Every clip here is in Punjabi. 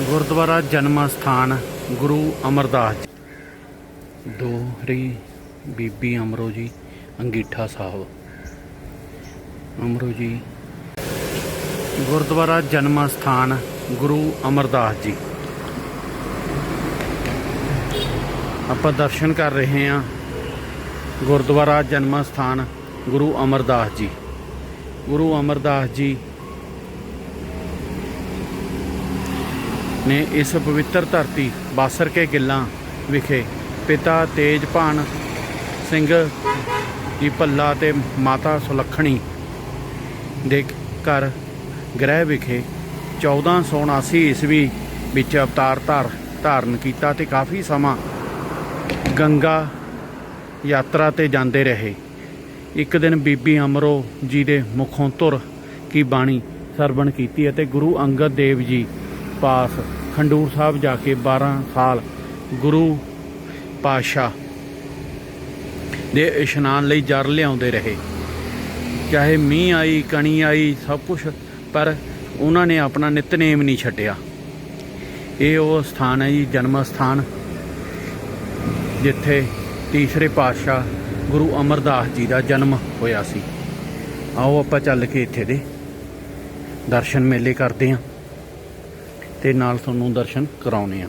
ਗੁਰਦੁਆਰਾ ਜਨਮ ਸਥਾਨ ਗੁਰੂ ਅਮਰਦਾਸ ਜੀ। ਦੋਹਰੀ ਬੀਬੀ ਅਮਰੋ ਜੀ, ਅੰਗੀਠਾ ਸਾਹਿਬ। ਅਮਰੋ ਜੀ, ਗੁਰਦੁਆਰਾ ਜਨਮ ਸਥਾਨ ਗੁਰੂ ਅਮਰਦਾਸ ਜੀ। ਆਪਾਂ ਦਰਸ਼ਨ ਕਰ ਰਹੇ ਹਾਂ। ਗੁਰਦੁਆਰਾ ਜਨਮ ਸਥਾਨ ਗੁਰੂ ਅਮਰਦਾਸ ਜੀ। ਗੁਰੂ ਅਮਰਦਾਸ ਜੀ ਨੇ ਇਸ ਪਵਿੱਤਰ ਧਰਤੀ ਬਾਸਰ ਕੇ ਗਿੱਲਾਂ ਵਿਖੇ ਪਿਤਾ ਤੇਜਭਾਨ ਸਿੰਘ ਜੀ ਭੱਲਾ ਤੇ ਮਾਤਾ ਸੁਲੱਖਣੀ ਦੇ ਘਰ ਗ੍ਰਹਿ ਵਿਖੇ 1479 ਈਸਵੀ ਵਿੱਚ ਅਵਤਾਰ ਧਾਰ ਧਾਰਨ ਕੀਤਾ ਤੇ ਕਾਫੀ ਸਮਾਂ ਗੰਗਾ ਯਾਤਰਾ ਤੇ ਜਾਂਦੇ ਰਹੇ। ਇੱਕ ਦਿਨ ਬੀਬੀ ਅਮਰੋ ਜੀ ਦੇ ਮੁਖੋਂ ਧੁਰ ਕੀ ਬਾਣੀ ਸਰਵਣ ਕੀਤੀ ਅਤੇ ਗੁਰੂ ਅੰਗਦ ਦੇਵ ਜੀ ਪਾਸ ਖੰਡੂਰ ਸਾਹਿਬ ਜਾ ਕੇ 12 ਸਾਲ ਗੁਰੂ ਪਾਸ਼ਾ ਦੇ ਇਸ਼ਨਾਨ ਲਈ ਜਰ ਲਿਆਉਂਦੇ ਰਹੇ। ਚਾਹੇ ਮੀਂਹ ਆਈ, ਕਣੀ ਆਈ, ਸਭ ਕੁਝ ਪਰ ਉਹਨਾਂ ਨੇ ਆਪਣਾ ਨਿਤਨੇਮ ਨਹੀਂ ਛੱਡਿਆ। ਇਹ ਉਹ ਸਥਾਨ ਹੈ ਜੀ, ਜਨਮ ਸਥਾਨ, ਜਿੱਥੇ ਤੀਸਰੇ ਪਾਤਸ਼ਾਹ ਗੁਰੂ ਅਮਰਦਾਸ ਜੀ ਦਾ ਜਨਮ ਹੋਇਆ ਸੀ। ਆਓ ਆਪਾਂ ਚੱਲ ਕੇ ਇੱਥੇ ਦੇ ਦਰਸ਼ਨ ਮੇਲੇ ਕਰਦੇ ਹਾਂ ਤੇ ਨਾਲ ਤੁਹਾਨੂੰ ਦਰਸ਼ਨ ਕਰਾਉਨੇ ਆ।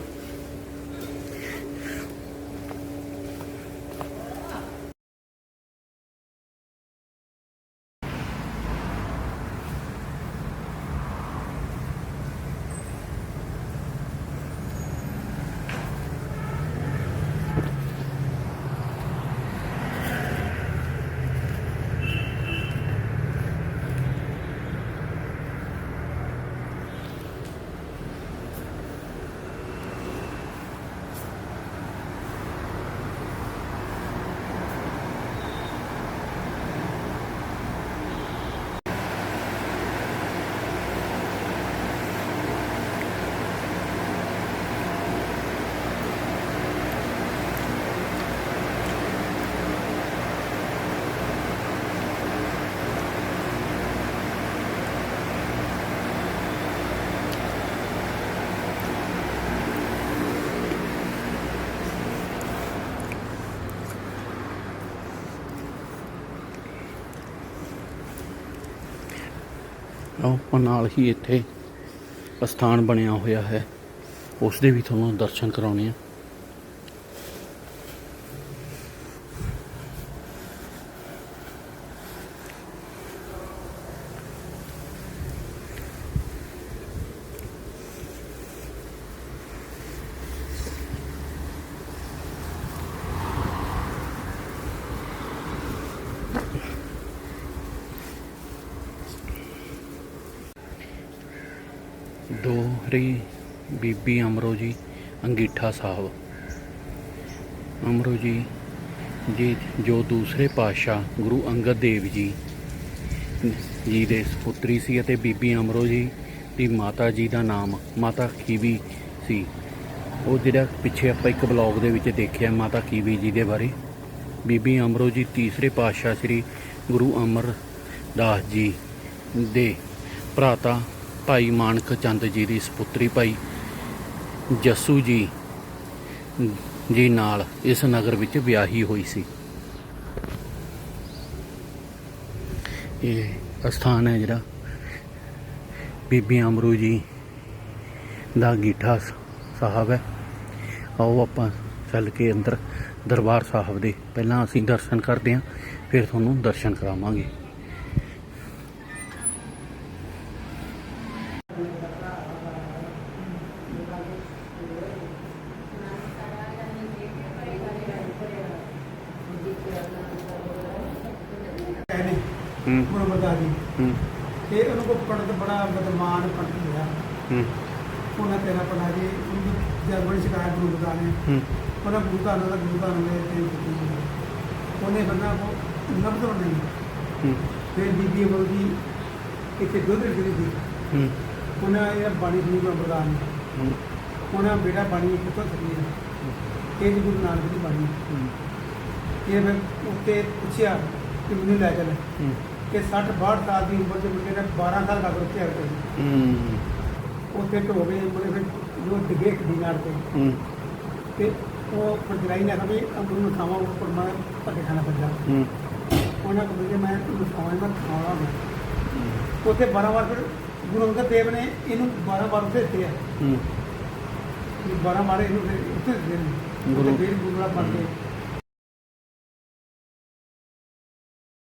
ਆਪਾਂ ਨਾਲ ਹੀ ਇੱਥੇ ਸਥਾਨ ਬਣਿਆ ਹੋਇਆ ਹੈ। ਉਸ ਦੇ ਵੀ ਤੁਹਾਨੂੰ ਦਰਸ਼ਨ ਕਰਾਉਣੇ ਆ। ਦੋਹਰੀ ਬੀਬੀ ਅਮਰੋ ਜੀ, ਅੰਗੀਠਾ ਸਾਹਿਬ। ਅਮਰੋ ਜੀ ਜੀ, ਜੋ ਦੂਸਰੇ ਪਾਤਸ਼ਾਹ ਗੁਰੂ ਅੰਗਦ ਦੇਵ ਜੀ ਜੀ ਦੇ ਸੁਪੁੱਤਰੀ ਸੀ ਅਤੇ ਬੀਬੀ ਅਮਰੋ ਜੀ ਦੀ ਮਾਤਾ ਜੀ ਦਾ ਨਾਮ ਮਾਤਾ ਖੀਵੀ ਸੀ। ਉਹ ਜਿਹੜਾ ਪਿੱਛੇ ਆਪਾਂ ਇੱਕ ਬਲੌਗ ਦੇ ਵਿੱਚ ਦੇਖਿਆ ਮਾਤਾ ਖੀਵੀ ਜੀ ਦੇ ਬਾਰੇ। ਬੀਬੀ ਅਮਰੋ ਜੀ ਤੀਸਰੇ ਪਾਤਸ਼ਾਹ ਸ੍ਰੀ ਗੁਰੂ ਅਮਰਦਾਸ ਜੀ ਦੇ ਭਰਾਤਾ ਭਾਈ ਮਾਨਕ ਚੰਦ ਜੀ ਦੀ ਸੁਪੁੱਤਰੀ ਭਾਈ ਜੱਸੂ ਜੀ ਜੀ ਨਾਲ ਇਸ ਨਗਰ ਵਿੱਚ ਵਿਆਹੀ ਹੋਈ ਸੀ। ਇਹ ਅਸਥਾਨ ਹੈ ਜਿਹੜਾ ਬੀਬੀ ਅਮਰੂ ਜੀ ਦਾ ਗੀਠਾ ਸਾਹਿਬ ਹੈ। ਆਓ ਆਪਾਂ ਚੱਲ ਕੇ ਅੰਦਰ ਦਰਬਾਰ ਸਾਹਿਬ ਦੇ ਪਹਿਲਾਂ ਅਸੀਂ ਦਰਸ਼ਨ ਕਰਦੇ ਹਾਂ, ਫਿਰ ਤੁਹਾਨੂੰ ਦਰਸ਼ਨ ਕਰਾਵਾਂਗੇ। ਹੂੰ। ਜੀ। ਹੂੰ। ਤੇ ਉਹਨੂੰ ਕੋ ਪੰਡਤ ਬੜਾ ਬਦਮਾਨ ਪੰਡਤ ਹੋਇਆ। ਹੂੰ। ਉਹਨਾਂ ਤੇਰਾ ਪੜਾ ਜੀ ਉਹਨੂੰ ਜਰਮਨ ਸ਼ਿਕਾਇਤ ਗੁਰੂ ਬਤਾ ਨੇ ਉਹਨਾਂ ਗੁਰੂ ਦਾ ਨਾਮ ਗੁਰੂ ਦਾ ਨਾਮ ਤੇ ਉਹਨੇ ਬੰਨਾ ਕੋ ਨਬਦ ਨਹੀਂ। ਹੂੰ। ਫਿਰ ਬੀਬੀ ਜੀ ਇੱਥੇ ਦੁੱਧ ਰੱਖਦੀ ਸੀ। ਹੂੰ। ਉਹਨਾਂ ਇਹ ਬਾਣੀ ਗੁਰੂ ਦਾ ਬਰਦਾਨ ਹੂੰ। ਉਹਨਾਂ ਬੇਟਾ ਬਾਣੀ ਕਿੱਥੋਂ ਸਕੀ ਹੈ। ਇਹ ਜੀ ਗੁਰੂ ਨਾਨਕ ਦੀ ਬਾਣੀ ਇਹ ਮੈਂ ਉੱਤੇ ਪੁੱਛਿਆ ਕਿ ਮੈਨੂੰ ਲੈ ਚੱਲ। ਕਿ 60 62 ਸਾਲ ਦੀ ਉਮਰ ਦੇ ਮੁੰਡੇ ਨੇ 12 ਸਾਲ ਦਾ ਬੱਚੇ ਆ ਗਏ ਉੱਥੇ ਢੋ ਗਏ ਮੁੰਡੇ ਫਿਰ ਜੋ ਡਿੱਗੇ ਇੱਕ ਦਿਨਾਰ ਤੇ। ਤੇ ਉਹ ਫਰਜਰਾਈ ਨੇ ਕਿਹਾ ਵੀ ਅੰਗੂਰ ਨੂੰ ਖਾਵਾਂ ਉੱਪਰ ਮੈਂ ਧੱਕੇ ਖਾਣਾ ਹੂੰ। ਉਹਨਾਂ ਕੋਲ ਮੈਂ ਖਾਵਾਂ ਮੈਂ ਮੈਂ ਉੱਥੇ 12 ਵਾਰ ਫਿਰ ਗੁਰੂ ਅੰਗਦ ਦੇਵ ਨੇ ਇਹਨੂੰ 12 ਵਾਰ ਉੱਥੇ ਦਿੱਤੇ ਆ। ਹੂੰ। ਵੀ 12 ਵਾਰ ਇਹਨੂੰ ਫਿਰ ਉੱਥੇ ਦਿੱਤੇ ਨੇ। ਗੁਰੂ- ਗੁਰੂ ਫਿਰ ਗੁਰੂ ਦਾ ਬਣ ਕੇ